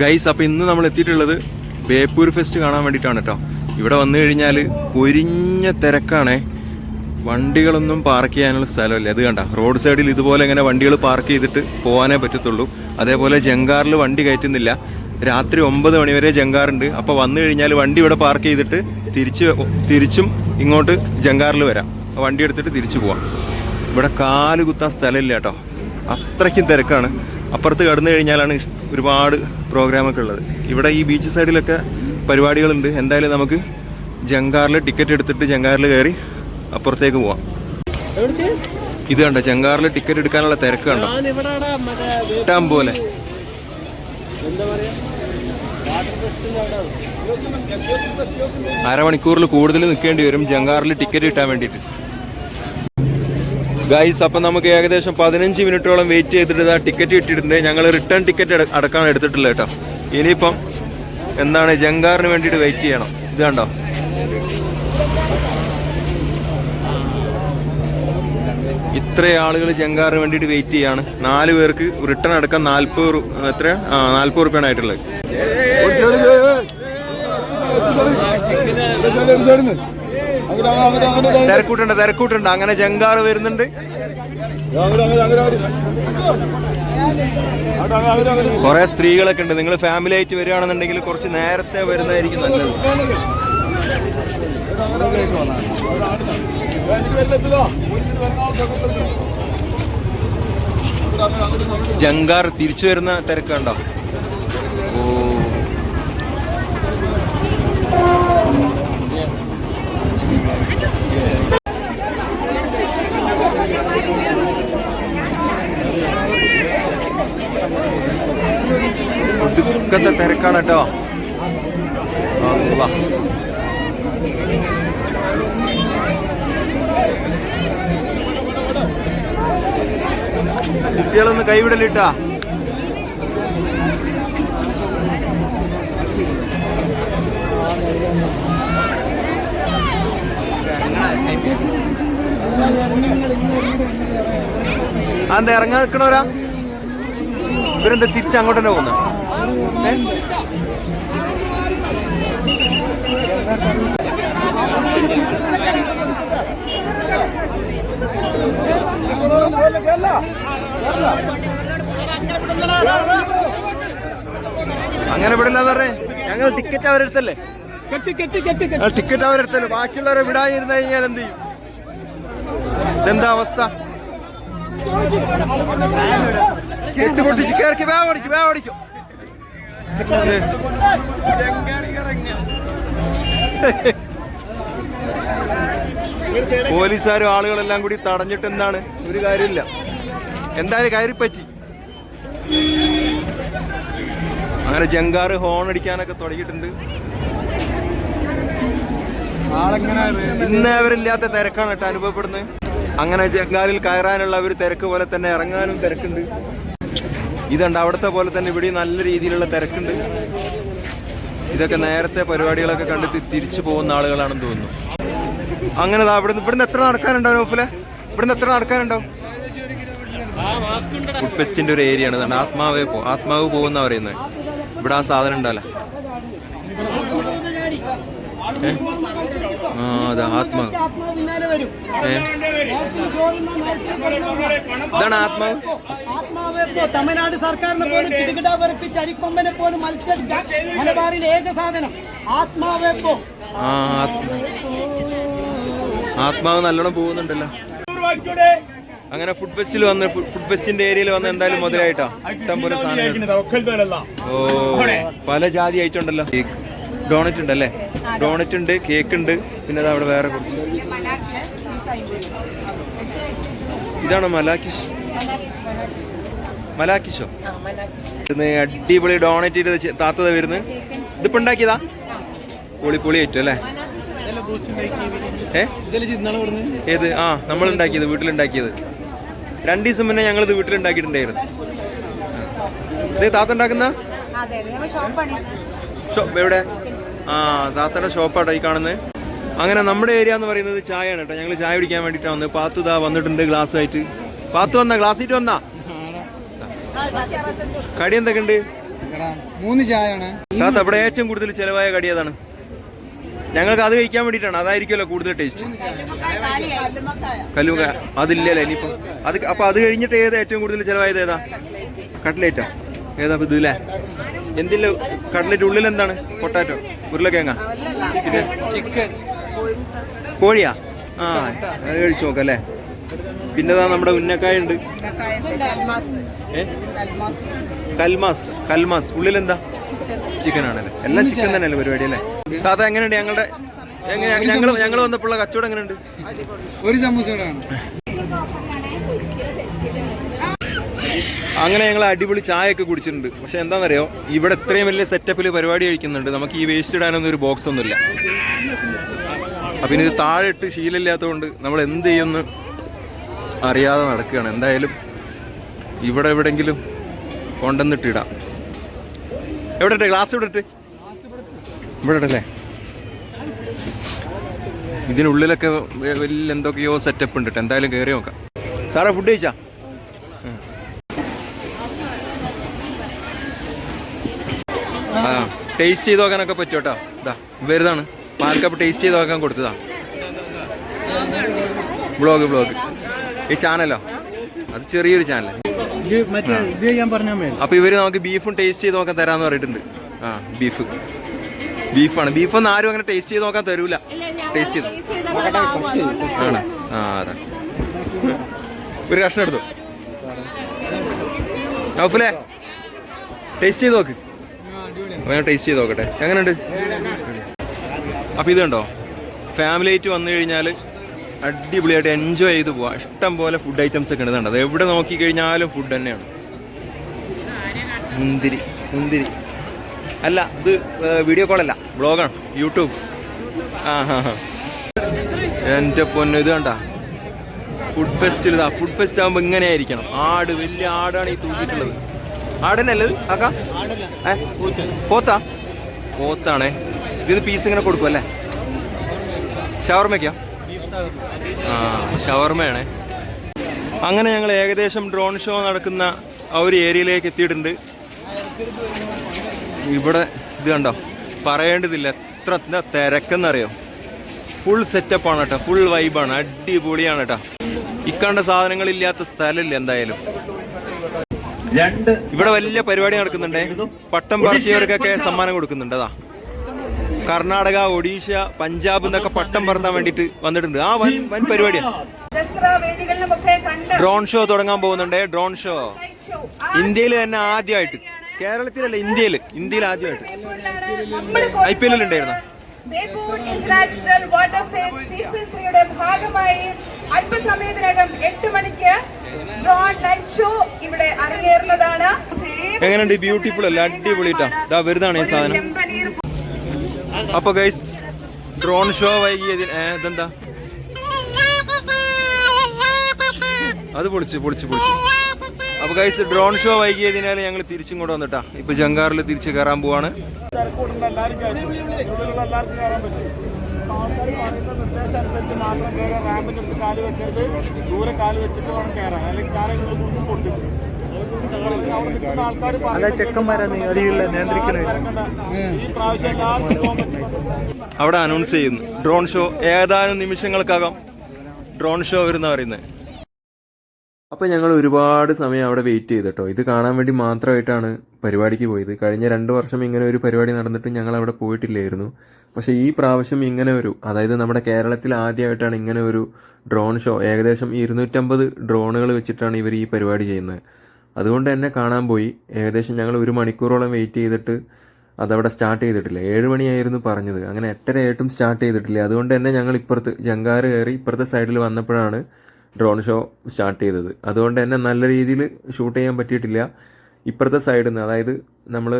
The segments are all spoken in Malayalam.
ഗൈസ് അപ്പോൾ ഇന്ന് നമ്മൾ എത്തിയിട്ടുള്ളത് ബേപ്പൂർ ഫെസ്റ്റ് കാണാൻ വേണ്ടിയിട്ടാണ് കേട്ടോ ഇവിടെ വന്നു കഴിഞ്ഞാൽ പൊരിഞ്ഞ തിരക്കാണേ. വണ്ടികളൊന്നും പാർക്ക് ചെയ്യാനുള്ള സ്ഥലമല്ല. അത് കണ്ട റോഡ് സൈഡിൽ ഇതുപോലെ ഇങ്ങനെ വണ്ടികൾ പാർക്ക് ചെയ്തിട്ട് പോകാനേ പറ്റത്തുള്ളൂ. അതേപോലെ ജങ്കാറിൽ വണ്ടി കയറ്റുന്നില്ല. രാത്രി ഒമ്പത് മണിവരെ ജങ്കാറുണ്ട്. അപ്പോൾ വന്നു കഴിഞ്ഞാൽ വണ്ടി ഇവിടെ പാർക്ക് ചെയ്തിട്ട് തിരിച്ച് തിരിച്ചും ഇങ്ങോട്ട് ജങ്കാറിൽ വരാം. വണ്ടി എടുത്തിട്ട് തിരിച്ചു പോവാം. ഇവിടെ കാൽ കുത്താൻ സ്ഥലമില്ല കേട്ടോ അത്രയ്ക്കും തിരക്കാണ്. അപ്പുറത്ത് കടന്നു കഴിഞ്ഞാലാണ് ഒരുപാട് പ്രോഗ്രാമൊക്കെ ഉള്ളത്. ഇവിടെ ഈ ബീച്ച് സൈഡിലൊക്കെ പരിപാടികളുണ്ട്. എന്തായാലും നമുക്ക് ജങ്കാറിൽ ടിക്കറ്റ് എടുത്തിട്ട് ജങ്കാറിൽ കയറി അപ്പുറത്തേക്ക് പോവാം. ഇത് കണ്ടോ? ജങ്കാറിൽ ടിക്കറ്റ് എടുക്കാനുള്ള തിരക്ക് കണ്ടോ? കിട്ടാൻ ഇഷ്ടം പോലെ. അരമണിക്കൂറിൽ കൂടുതൽ നിൽക്കേണ്ടി വരും ജങ്കാറിൽ ടിക്കറ്റ് കിട്ടാൻ വേണ്ടിയിട്ട്. ഗൈസ് അപ്പം നമുക്ക് ഏകദേശം പതിനഞ്ച് മിനിറ്റോളം വെയിറ്റ് ചെയ്തിട്ട് ടിക്കറ്റ് കിട്ടിയിട്ടുണ്ട് ഞങ്ങൾ റിട്ടേൺ ടിക്കറ്റ് അടക്കാൻ എടുത്തിട്ടില്ല കേട്ടോ ഇനിയിപ്പം എന്താണ് ജങ്കാറിന് വേണ്ടിയിട്ട് വെയിറ്റ് ചെയ്യണം ഇത് കണ്ടോ ഇത്ര ആളുകൾ ജങ്കാറിന് വേണ്ടിയിട്ട് വെയിറ്റ് ചെയ്യാണ് നാല് പേർക്ക് റിട്ടേൺ അടക്കം നാൽപ്പത് എത്ര ആ നാൽപ്പത് റുപ്യാണ് ആയിട്ടുള്ളത് തിരക്കൂട്ടുണ്ട് തിരക്കൂട്ടുണ്ട്. അങ്ങനെ ജങ്കാറ് വരുന്നുണ്ട്. കുറെ സ്ത്രീകളൊക്കെ ഉണ്ട്. നിങ്ങൾ ഫാമിലി ആയിട്ട് വരികയാണെന്നുണ്ടെങ്കിൽ കുറച്ച് നേരത്തെ വരുന്നതായിരിക്കും നല്ലത്. ജങ്കാർ തിരിച്ചു വരുന്ന തിരക്കുണ്ടോ ഒടുക്കത്തെ തിരക്കാണ് കേട്ടോ. കുട്ടികളൊന്ന് കൈവിടലിട്ടാ അതെന്താ ഇറങ്ങാൻ നിൽക്കണവരാ ഇവരെന്താ തിരിച്ച് അങ്ങോട്ട് തന്നെ പോകുന്നത് അങ്ങനെ വിടില്ല പറഞ്ഞേ? ഞങ്ങൾ ടിക്കറ്റ് അവരെടുത്തല്ലേ? ടിക്കറ്റ് അവരെടുത്തല്ലേ? ബാക്കിയുള്ളവരെ വിടാതിരുന്ന് കഴിഞ്ഞാൽ എന്ത് ചെയ്യും? ഇതെന്താ അവസ്ഥ? കെട്ടി പൊട്ടിച്ച് കയറി വേ ഓടിക്കും വേ ഓടിക്കും. പോലീസുകാരും ആളുകളെല്ലാം കൂടി തടഞ്ഞിട്ട് എന്താണ്? ഒരു കാര്യമില്ല. എന്തായാലും കയറിപ്പറ്റി അങ്ങനെ ജങ്കാറ് ഹോൺ അടിക്കാനൊക്കെ തുടങ്ങിയിട്ടുണ്ട്. ഇന്നേവരില്ലാത്ത തിരക്കാണ് കേട്ടോ അനുഭവപ്പെടുന്നത്. അങ്ങനെ ചെങ്കാലിൽ കയറാനുള്ള ഒരു തിരക്ക് പോലെ തന്നെ ഇറങ്ങാനും തിരക്കുണ്ട്. ഇതുണ്ട് അവിടുത്തെ പോലെ തന്നെ ഇവിടെ നല്ല രീതിയിലുള്ള തിരക്കുണ്ട്. ഇതൊക്കെ നേരത്തെ പരിപാടികളൊക്കെ കണ്ടെത്തി തിരിച്ചു പോകുന്ന ആളുകളാണെന്ന് തോന്നുന്നു. അങ്ങനെ ദാ ഇവിടുന്ന് എത്ര നടക്കാനുണ്ടാവും നോഫിലെ ഇവിടുന്ന് എത്ര നടക്കാനുണ്ടാവും? ഫുഡ് ഫെസ്റ്റിന്റെ ഒരു ഏരിയ ആണ്. ആത്മാവ് ആത്മാവേ പോകുന്ന പറയുന്നത് ഇവിടെ ആ സാധനം ഉണ്ടല്ലോ. ആത്മാവ്? ഇതാണ് ആത്മാവ്. ആത്മാവെ തമിഴ്നാട് സർക്കാരിനെ പോലും കിടുകിട വെറുപ്പിച്ച് അരിക്കൊമ്പനെ പോലും മത്സരിച്ച മലബാറിലെ ഏക സാധനം. ആത്മാവേപ്പോ ആ ആത്മാവ് നല്ലോണം പോകുന്നുണ്ടല്ലോ. അങ്ങനെ ഫുഡ് ഫെസ്റ്റിൽ വന്ന് ഫുഡ് ഫെസ്റ്റിന്റെ ഏരിയയിൽ വന്ന് എന്തായാലും മുതലായിട്ടാ. ഇഷ്ടം പോലെ സാധനം ഓ പല ജാതി ഐറ്റം ഉണ്ടല്ലോ? ഉണ്ട് അല്ലേ ഡോണറ്റ് ഉണ്ട് കേക്ക് ഉണ്ട് പിന്നെ അവിടെ വേറെ കുറച്ച്. ഇതാണോ മലാക്കിഷ് മലാക്കിഷോ ഇന്ന് അടിപൊളി ഡോണറ്റ് താത്തത വരുന്നത് ഇതിപ്പോ ഉണ്ടാക്കിയതാ? പൊളി പൊളി ആയിട്ടും അല്ലേ? ഏത്? ആ നമ്മൾ ഉണ്ടാക്കിയത് വീട്ടിലുണ്ടാക്കിയത്. രണ്ടു ദിവസം മുന്നേ ഞങ്ങൾ ഇത് വീട്ടിലുണ്ടാക്കിയിട്ടുണ്ടായിരുന്നു ഇത് താത്ത ഉണ്ടാക്കുന്ന? എവിടെ? ആ താത്തയുടെ ഷോപ്പാട്ടോ ഈ കാണുന്നത് അങ്ങനെ നമ്മുടെ ഏരിയ എന്ന് പറയുന്നത് ചായയാണ് കേട്ടോ. ഞങ്ങൾ ചായ കുടിക്കാൻ വേണ്ടിയിട്ടാണ് വന്നത് പാത്തു താ വന്നിട്ടുണ്ട് ഗ്ലാസ് ആയിട്ട്. പാത്തു വന്നാ ഗ്ലാസ് ആയിട്ട് വന്നാ? കടി എന്തൊക്കെ ഉണ്ട് മൂന്ന് ചായയാണ്. താത്ത അവിടെ ഏറ്റവും കൂടുതൽ ചിലവായ കടി ഏതാണ്? ഞങ്ങൾക്ക് അത് കഴിക്കാൻ വേണ്ടിയിട്ടാണ് അതായിരിക്കുമല്ലോ കൂടുതൽ ടേസ്റ്റ് കല്ലുക അതില്ലല്ലേ ഇനിയിപ്പോ. അത് അപ്പൊ അത് കഴിഞ്ഞിട്ട് ഏതാ ഏറ്റവും കൂടുതൽ ചിലവായത് ഏതാ? കട്ട്ലേറ്റാ ഏതാ ഇതില്ലേ എന്തില്ല കടലിന്റെ ഉള്ളിൽ എന്താണ്? പൊട്ടാറ്റോ ഉരുളക്കിഴങ്ങ? ചിക്കൻ കോഴിയാ? ആ അത് കഴിച്ചു നോക്കാം അല്ലേ പിന്നെ നമ്മുടെ ഉന്നക്കായ ഉണ്ട്. കൽമാസ് കൽമാസ്. ഉള്ളിൽ എന്താ? ചിക്കൻ ആണല്ലേ. എല്ലാം ചിക്കൻ തന്നെയല്ലേ പരിപാടി അല്ലേ? താത്ത എങ്ങനെയുണ്ട്? ഞങ്ങളുടെ ഞങ്ങൾ ഞങ്ങൾ വന്നപ്പോഴുള്ള കച്ചവടം എങ്ങനെയുണ്ട്? ഒരു സമൂസ അങ്ങനെ ഞങ്ങൾ അടിപൊളി ചായയൊക്കെ കുടിച്ചിട്ടുണ്ട്. പക്ഷെ എന്താണെന്നറിയോ ഇവിടെ ഇത്രയും വലിയ സെറ്റപ്പിൽ പരിപാടി കഴിക്കുന്നുണ്ട്. നമുക്ക് ഈ വേസ്റ്റ് ഇടാനൊന്നും ഒരു ബോക്സ് ഒന്നുമില്ല. അപ്പം ഇത് താഴെ ഇട്ട് ശീലമില്ലാത്തതുകൊണ്ട് നമ്മൾ എന്ത് ചെയ്യുമെന്ന് അറിയാതെ നടക്കുകയാണ്. എന്തായാലും ഇവിടെ എവിടെങ്കിലും കൊണ്ടുവന്നിട്ടിടാം എവിടെ ഇട്ടെ? ഗ്ലാസ് ഇവിടെ ഇട്ട്? ഇവിടെ ഇട്ടല്ലേ ഇതിനുള്ളിലൊക്കെ വലിയ എന്തൊക്കെയോ സെറ്റപ്പ് ഉണ്ട്. എന്തായാലും കയറി നോക്കാം. സാറേ ഫുഡ് കഴിച്ചാ ആ ടേസ്റ്റ് ചെയ്ത് നോക്കാനൊക്കെ പറ്റും കേട്ടോ ഇതാ വരുതാണ് പാൽക്കപ്പ് ടേസ്റ്റ് ചെയ്ത് നോക്കാൻ കൊടുത്തതാ. ബ്ലോഗ് ബ്ലോഗ് ഈ ചാനലോ അത് ചെറിയൊരു ചാനൽ അപ്പൊ ഇവർ നമുക്ക് ബീഫും ടേസ്റ്റ് ചെയ്ത് നോക്കാൻ തരാന്ന് പറഞ്ഞിട്ടുണ്ട്. ആ ബീഫ് ബീഫാണ് ബീഫൊന്നും ആരും അങ്ങനെ ടേസ്റ്റ് ചെയ്ത് നോക്കാൻ തരൂല. ടേസ്റ്റ് ചെയ്ത്. ആണ്. ആ അതെ. ഒരു കഷ്ണം എടുത്തു? നൗഫലേ ടേസ്റ്റ് ചെയ്ത് നോക്ക്. അപ്പൊ ഞാൻ ടേസ്റ്റ് ചെയ്ത് നോക്കട്ടെ. എങ്ങനെയുണ്ട്? അപ്പോൾ ഇതുണ്ടോ? ഫാമിലി ആയിട്ട് വന്നു കഴിഞ്ഞാൽ അടിപൊളിയായിട്ട് എൻജോയ് ചെയ്ത് പോവാം. ഇഷ്ടം പോലെ ഫുഡ് ഐറ്റംസ് ഒക്കെ ഉണ്ട് അത് എവിടെ നോക്കി കഴിഞ്ഞാലും ഫുഡ് തന്നെയാണ്. മുന്തിരി മുന്തിരി. അല്ല ഇത് വീഡിയോ കോളല്ല ബ്ലോഗാണ് യൂട്യൂബ് ആ ഹാ ഹാ എന്റെ പൊന്നു ഇത് കണ്ട? ഫുഡ് ഫെസ്റ്റിൽ ഇതാ. ഫുഡ് ഫെസ്റ്റ് ആകുമ്പോൾ ഇങ്ങനെ ആയിരിക്കണം ആട് വലിയ ആടാണ് ഈ തൂക്കിയിട്ടുള്ളത്. ആടനല്ലേ ഏ? പോത്താ. പോത്താണേ. ഇത് പീസ് ഇങ്ങനെ കൊടുക്കും അല്ലേ? ഷവർമയ്ക്കാ ആ ഷവർമയാണേ അങ്ങനെ ഞങ്ങൾ ഏകദേശം ഡ്രോൺ ഷോ നടക്കുന്ന ആ ഒരു ഏരിയയിലേക്ക് എത്തിയിട്ടുണ്ട്. ഇവിടെ ഇത് കണ്ടോ? പറയേണ്ടതില്ല. എത്ര തിരക്കെന്നറിയോ? ഫുൾ സെറ്റപ്പാണ് കേട്ടോ. ഫുൾ വൈബാണ് അടിപൊളിയാണ് കേട്ടോ. ഇക്കണ്ട സാധനങ്ങളില്ലാത്ത സ്ഥലമില്ല എന്തായാലും. ഇവിടെ വലിയ പരിപാടി നടക്കുന്നുണ്ട്. പട്ടം പറത്തിയവർക്കൊക്കെ സമ്മാനം കൊടുക്കുന്നുണ്ട് അതാ. കർണാടക ഒഡീഷ പഞ്ചാബ് എന്നൊക്കെ പട്ടം പറത്താൻ വേണ്ടിട്ട് വന്നിട്ടുണ്ട്. ആ വൻ വൻ പരിപാടിയാണ് ദസറ വേദികളിലുമൊക്കെ കണ്ട് ഡ്രോൺ ഷോ തുടങ്ങാൻ പോകുന്നുണ്ട്. Drone show. ഇന്ത്യയിൽ തന്നെ ആദ്യമായിട്ട്. കേരളത്തിലല്ല ഇന്ത്യയിൽ. ഇന്ത്യയിൽ ആദ്യമായിട്ട്. ഐ പി എല്ലിൽ ഉണ്ടായിരുന്നു? Beypore international water fest season ത്രീയുടെ ഭാഗമായി അല്പസമയത്തിനകം എട്ട് മണിക്ക് ഡ്രോൺ ലൈറ്റ് ഷോ ഇവിടെ അരങ്ങേറുന്നതാണ്. എങ്ങനെയുണ്ട് ബ്യൂട്ടിഫുൾ അല്ല? അടിപൊളിട്ടാ. വരുന്നതാണ് ഈ സാധനം. അപ്പൊ ഗൈസ് ഡ്രോൺ ഷോ വൈകിയത് ഇതെന്താ? അത് പൊളിച്ച് പൊളിച്ച് പൊളിച്ച്. അപ്പൊ ഗൈസ് ഡ്രോൺ ഷോ വൈകിയതിനാൽ ഞങ്ങൾ തിരിച്ചും കൂടെ വന്നിട്ടാ. ഇപ്പൊ ജംഗാറിൽ തിരിച്ച് കയറാൻ പോവാണ്. അവിടെ അനൗൺസ് ചെയ്യുന്നു. ഡ്രോൺ ഷോ ഏതാനും നിമിഷങ്ങൾക്കകം ഡ്രോൺ ഷോ വരുന്ന പറയുന്നത് അപ്പോൾ ഞങ്ങൾ ഒരുപാട് സമയം അവിടെ വെയിറ്റ് ചെയ്തു കേട്ടോ ഇത് കാണാൻ വേണ്ടി മാത്രമായിട്ടാണ് പരിപാടിക്ക് പോയത്. കഴിഞ്ഞ രണ്ട് വർഷം ഇങ്ങനെ ഒരു പരിപാടി നടന്നിട്ട് ഞങ്ങൾ അവിടെ പോയിട്ടില്ലായിരുന്നു. പക്ഷേ ഈ പ്രാവശ്യം ഇങ്ങനെ ഒരു അതായത് നമ്മുടെ കേരളത്തിൽ ആദ്യമായിട്ടാണ് ഇങ്ങനെ ഒരു ഡ്രോൺ ഷോ ഏകദേശം ഇരുന്നൂറ്റമ്പത് ഡ്രോണുകൾ വെച്ചിട്ടാണ് ഇവർ ഈ പരിപാടി ചെയ്യുന്നത്. അതുകൊണ്ട് തന്നെ കാണാൻ പോയി. ഏകദേശം ഞങ്ങൾ ഒരു മണിക്കൂറോളം വെയിറ്റ് ചെയ്തിട്ട് അതവിടെ സ്റ്റാർട്ട് ചെയ്തിട്ടില്ല. ഏഴ് മണിയായിരുന്നു പറഞ്ഞത്. അങ്ങനെ എട്ടരയായിട്ടും സ്റ്റാർട്ട് ചെയ്തിട്ടില്ല. അതുകൊണ്ട് തന്നെ ഞങ്ങൾ ഇപ്പുറത്ത് ജങ്കാറ് കയറി ഇപ്പുറത്തെ സൈഡിൽ വന്നപ്പോഴാണ് ഡ്രോൺ ഷോ സ്റ്റാർട്ട് ചെയ്തത്. അതുകൊണ്ട് തന്നെ നല്ല രീതിയിൽ ഷൂട്ട് ചെയ്യാൻ പറ്റിയിട്ടില്ല. ഇപ്പുറത്തെ സൈഡിൽ നിന്ന് അതായത് നമ്മൾ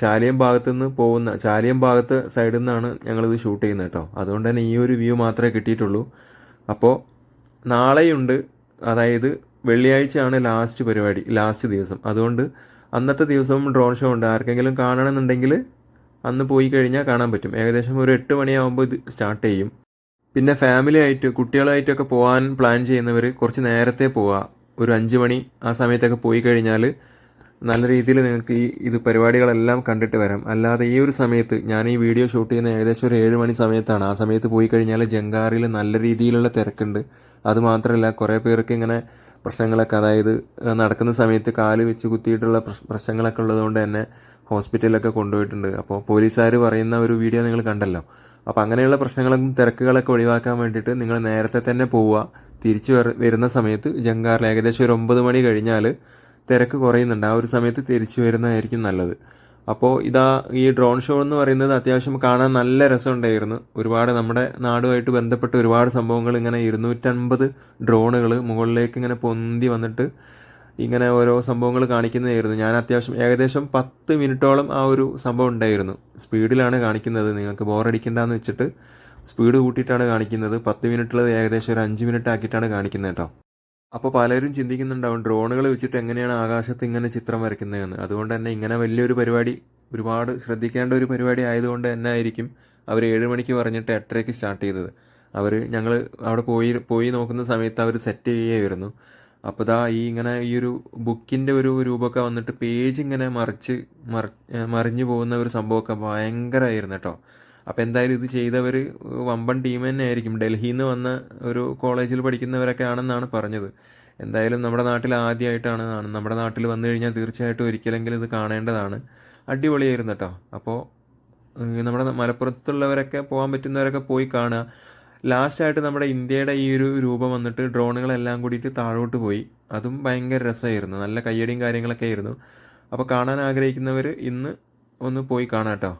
ചാലിയം ഭാഗത്തു നിന്ന് പോകുന്ന ചാലിയം ഭാഗത്ത് സൈഡിൽ നിന്നാണ് ഞങ്ങളിത് ഷൂട്ട് ചെയ്യുന്നത് കേട്ടോ. അതുകൊണ്ട് തന്നെ ഈ ഒരു വ്യൂ മാത്രമേ കിട്ടിയിട്ടുള്ളൂ. അപ്പോൾ നാളെയുണ്ട് അതായത് വെള്ളിയാഴ്ചയാണ് ലാസ്റ്റ് പരിപാടി ലാസ്റ്റ് ദിവസം. അതുകൊണ്ട് അന്നത്തെ ദിവസവും ഡ്രോൺ ഷോ ഉണ്ട്. ആർക്കെങ്കിലും കാണണമെന്നുണ്ടെങ്കിൽ അന്ന് പോയി കഴിഞ്ഞാൽ കാണാൻ പറ്റും. ഏകദേശം ഒരു എട്ട് മണിയാകുമ്പോൾ ഇത് സ്റ്റാർട്ട് ചെയ്യും. പിന്നെ ഫാമിലി ആയിട്ട് കുട്ടികളായിട്ടൊക്കെ പോകാൻ പ്ലാൻ ചെയ്യുന്നവർ കുറച്ച് നേരത്തെ പോവുക ഒരു അഞ്ച് മണി ആ സമയത്തൊക്കെ പോയി കഴിഞ്ഞാൽ നല്ല രീതിയിൽ നിങ്ങൾക്ക് ഈ ഇത് പരിപാടികളെല്ലാം കണ്ടിട്ട് വരാം. അല്ലാതെ ഈ ഒരു സമയത്ത് ഞാൻ ഈ വീഡിയോ ഷൂട്ട് ചെയ്യുന്ന ഏകദേശം ഒരു ഏഴ് മണി സമയത്താണ്. ആ സമയത്ത് പോയി കഴിഞ്ഞാൽ ജങ്കാറിൽ നല്ല രീതിയിലുള്ള തിരക്കുണ്ട്. അതുമാത്രമല്ല കുറേ പേർക്ക് ഇങ്ങനെ പ്രശ്നങ്ങളൊക്കെ അതായത് നടക്കുന്ന സമയത്ത് കാൽ വെച്ച് കുത്തിയിട്ടുള്ള പ്രശ്- പ്രശ്നങ്ങളൊക്കെ ഉള്ളതുകൊണ്ട് തന്നെ ഹോസ്പിറ്റലിലൊക്കെ കൊണ്ടുപോയിട്ടുണ്ട്. അപ്പോൾ പോലീസുകാർ പറയുന്ന ഒരു വീഡിയോ നിങ്ങൾ കണ്ടല്ലോ. അപ്പോൾ അങ്ങനെയുള്ള പ്രശ്നങ്ങളും തിരക്കുകളൊക്കെ ഒഴിവാക്കാൻ വേണ്ടിയിട്ട് നിങ്ങൾ നേരത്തെ തന്നെ പോവുക. തിരിച്ചു വരുന്ന സമയത്ത് ജങ്കാറിൽ ഏകദേശം ഒരു ഒമ്പത് മണി കഴിഞ്ഞാൽ തിരക്ക് കുറയുന്നുണ്ട്. ആ ഒരു സമയത്ത് തിരിച്ചു വരുന്നതായിരിക്കും നല്ലത്. അപ്പോൾ ഇതാ ഈ ഡ്രോൺ ഷോ എന്ന് പറയുന്നത് അത്യാവശ്യം കാണാൻ നല്ല രസമുണ്ടായിരുന്നു. ഒരുപാട് നമ്മുടെ നാടുമായിട്ട് ബന്ധപ്പെട്ട് ഒരുപാട് സംഭവങ്ങൾ ഇങ്ങനെ ഇരുന്നൂറ്റൻപത് ഡ്രോണുകൾ മുകളിലേക്ക് ഇങ്ങനെ പൊന്തി വന്നിട്ട് ഇങ്ങനെ ഓരോ സംഭവങ്ങൾ കാണിക്കുന്നതായിരുന്നു. ഞാൻ അത്യാവശ്യം ഏകദേശം പത്ത് മിനിറ്റോളം ആ ഒരു സംഭവം ഉണ്ടായിരുന്നു. സ്പീഡിലാണ് കാണിക്കുന്നത്. നിങ്ങൾക്ക് ബോറടിക്കണ്ടെന്ന് വെച്ചിട്ട് സ്പീഡ് കൂട്ടിയിട്ടാണ് കാണിക്കുന്നത്. പത്ത് മിനിറ്റുള്ളത് ഏകദേശം ഒരു അഞ്ച് മിനിറ്റ് ആക്കിയിട്ടാണ് കാണിക്കുന്നത് കേട്ടോ. അപ്പോൾ പലരും ചിന്തിക്കുന്നുണ്ടാവും ഡ്രോണുകൾ വെച്ചിട്ട് എങ്ങനെയാണ് ആകാശത്ത് ഇങ്ങനെ ചിത്രം വരയ്ക്കുന്നതെന്ന്. അതുകൊണ്ട് തന്നെ ഇങ്ങനെ വലിയൊരു പരിപാടി ഒരുപാട് ശ്രദ്ധിക്കേണ്ട ഒരു പരിപാടി ആയതുകൊണ്ട് തന്നെ ആയിരിക്കും അവർ ഏഴ് മണിക്ക് പറഞ്ഞിട്ട് എട്ടരയ്ക്ക് സ്റ്റാർട്ട് ചെയ്തത്. അവർ ഞങ്ങൾ അവിടെ പോയി പോയി നോക്കുന്ന സമയത്ത് അവർ സെറ്റ് ചെയ്യുകയായിരുന്നു. അപ്പോൾ ദാ ഈ ഇങ്ങനെ ഈ ഒരു ബുക്കിന്റെ ഒരു രൂപമൊക്കെ വന്നിട്ട് പേജ് ഇങ്ങനെ മറിച്ച് മറി മറിഞ്ഞു പോകുന്ന ഒരു സംഭവമൊക്കെ ഭയങ്കരമായിരുന്നു കേട്ടോ. അപ്പോൾ എന്തായാലും ഇത് ചെയ്തവർ വമ്പൻ ടീം തന്നെ ആയിരിക്കും ഡൽഹിയിൽ നിന്ന് വന്ന ഒരു കോളേജിൽ പഠിക്കുന്നവരൊക്കെ ആണെന്നാണ് പറഞ്ഞത്. എന്തായാലും നമ്മുടെ നാട്ടിൽ ആദ്യമായിട്ടാണ് നമ്മുടെ നാട്ടിൽ വന്നു കഴിഞ്ഞാൽ തീർച്ചയായിട്ടും ഒരിക്കലെങ്കിലും ഇത് കാണേണ്ടതാണ്. അടിപൊളിയായിരുന്നു കേട്ടോ അപ്പോൾ നമ്മുടെ മലപ്പുറത്തുള്ളവരൊക്കെ പോകാൻ പറ്റുന്നവരൊക്കെ പോയി കാണുക. ലാസ്റ്റായിട്ട് നമ്മുടെ ഇന്ത്യയുടെ ഈ ഒരു രൂപം വന്നിട്ട് ഡ്രോണുകളെല്ലാം കൂടിയിട്ട് താഴോട്ട് പോയി. അതും ഭയങ്കര രസമായിരുന്നു. നല്ല കയ്യടിയും കാര്യങ്ങളൊക്കെ ആയിരുന്നു. അപ്പോൾ കാണാൻ ആഗ്രഹിക്കുന്നവർ ഇന്ന് ഒന്ന് പോയി കാണാം കേട്ടോ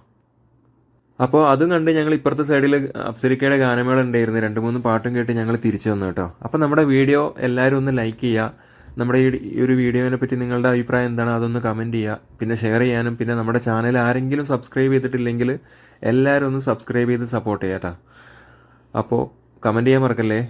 അപ്പോൾ അതും കണ്ട് ഞങ്ങൾ ഇപ്പുറത്തെ സൈഡിൽ അപ്സരിക്കയുടെ ഗാനമേള ഉണ്ടായിരുന്നു രണ്ട് മൂന്ന് പാട്ടും കേട്ട് ഞങ്ങൾ തിരിച്ചു വന്നു കേട്ടോ. അപ്പോൾ നമ്മുടെ വീഡിയോ എല്ലാവരും ഒന്ന് ലൈക്ക് ചെയ്യുക നമ്മുടെ ഈ ഒരു വീഡിയോനെ പറ്റി നിങ്ങളുടെ അഭിപ്രായം എന്താണ് അതൊന്ന് കമന്റ് ചെയ്യുക പിന്നെ ഷെയർ ചെയ്യാനും പിന്നെ നമ്മുടെ ചാനൽ ആരെങ്കിലും സബ്സ്ക്രൈബ് ചെയ്തിട്ടില്ലെങ്കിൽ എല്ലാവരും ഒന്ന് സബ്സ്ക്രൈബ് ചെയ്ത് സപ്പോർട്ട് ചെയ്യാം കേട്ടോ അപ്പോൾ കമന്റ് ചെയ്യാൻ മറക്കല്ലേ?